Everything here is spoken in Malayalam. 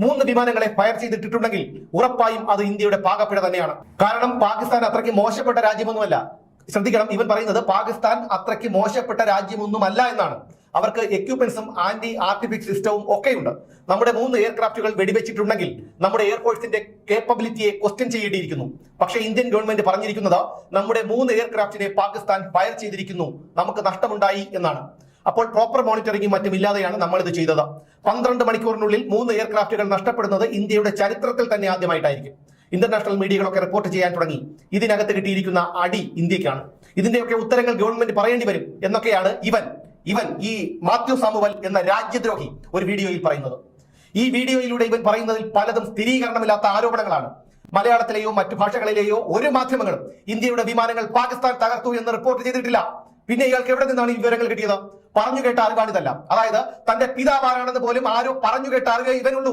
മൂന്ന് വിമാനങ്ങളെ ഫയർ ചെയ്തിട്ടുണ്ടെങ്കിൽ ഉറപ്പായും അത് ഇന്ത്യയുടെ പാകപ്പിഴ തന്നെയാണ്. കാരണം പാകിസ്ഥാൻ അത്രയ്ക്ക് മോശപ്പെട്ട രാജ്യമൊന്നുമല്ല. ശ്രദ്ധിക്കണം ഇവൻ പറയുന്നത് പാകിസ്ഥാൻ അത്രയ്ക്ക് മോശപ്പെട്ട രാജ്യമൊന്നുമല്ല എന്നാണ്. അവർക്ക് എക്യുപ്മെന്റ്സും ആന്റി ആർട്ടിഫിക് സിസ്റ്റവും ഒക്കെയുണ്ട്. നമ്മുടെ മൂന്ന് എയർക്രാഫ്റ്റുകൾ വെടിവെച്ചിട്ടുണ്ടെങ്കിൽ നമ്മുടെ എയർഫോഴ്സിന്റെ കേപ്പബിലിറ്റിയെ ക്വസ്റ്റ്യൻ ചെയ്യേണ്ടിയിരിക്കുന്നു. പക്ഷേ ഇന്ത്യൻ ഗവൺമെന്റ് പറഞ്ഞിരിക്കുന്നത് നമ്മുടെ മൂന്ന് എയർക്രാഫ്റ്റിനെ പാകിസ്ഥാൻ ഫയർ ചെയ്തിരിക്കുന്നു. നമുക്ക് നഷ്ടമുണ്ടായി എന്നാണ്. അപ്പോൾ പ്രോപ്പർ മോണിറ്ററിംഗും മറ്റും ഇല്ലാതെയാണ് നമ്മൾ ഇത് ചെയ്തത്. പന്ത്രണ്ട് മണിക്കൂറിനുള്ളിൽ മൂന്ന് എയർക്രാഫ്റ്റുകൾ നഷ്ടപ്പെടുന്നത് ഇന്ത്യയുടെ ചരിത്രത്തിൽ തന്നെ ആദ്യമായിട്ടായിരിക്കും. ഇന്റർനാഷണൽ മീഡിയകളൊക്കെ റിപ്പോർട്ട് ചെയ്യാൻ തുടങ്ങി. ഇതിനകത്ത് കിട്ടിയിരിക്കുന്ന അടി ഇന്ത്യക്കാണ്. ഇതിന്റെയൊക്കെ ഉത്തരങ്ങൾ ഗവൺമെന്റ് പറയേണ്ടി വരും എന്നൊക്കെയാണ് ഇവൻ ഇവൻ ഈ മാത്യു സാമുവൽ എന്ന രാജ്യദ്രോഹി ഒരു വീഡിയോയിൽ പറയുന്നത്. ഈ വീഡിയോയിലൂടെ ഇവൻ പറയുന്നതിൽ പലതും സ്ഥിരീകരണമില്ലാത്ത ആരോപണങ്ങളാണ്. മലയാളത്തിലെയോ മറ്റു ഭാഷകളിലെയോ ഒരു മാധ്യമങ്ങളും ഇന്ത്യയുടെ വിമാനങ്ങൾ പാകിസ്ഥാൻ തകർത്തു എന്ന് റിപ്പോർട്ട് ചെയ്തിട്ടില്ല. പിന്നെ ഇയാൾക്ക് എവിടെ നിന്നാണ് ഈ വിവരങ്ങൾ കിട്ടിയത്? പറഞ്ഞു കേട്ട അറിവാണിതല്ല. അതായത് തന്റെ പിതാവാരാണെന്ന് പോലും ആരോ പറഞ്ഞു കേട്ട അറിവേ ഇവനുള്ളൂ.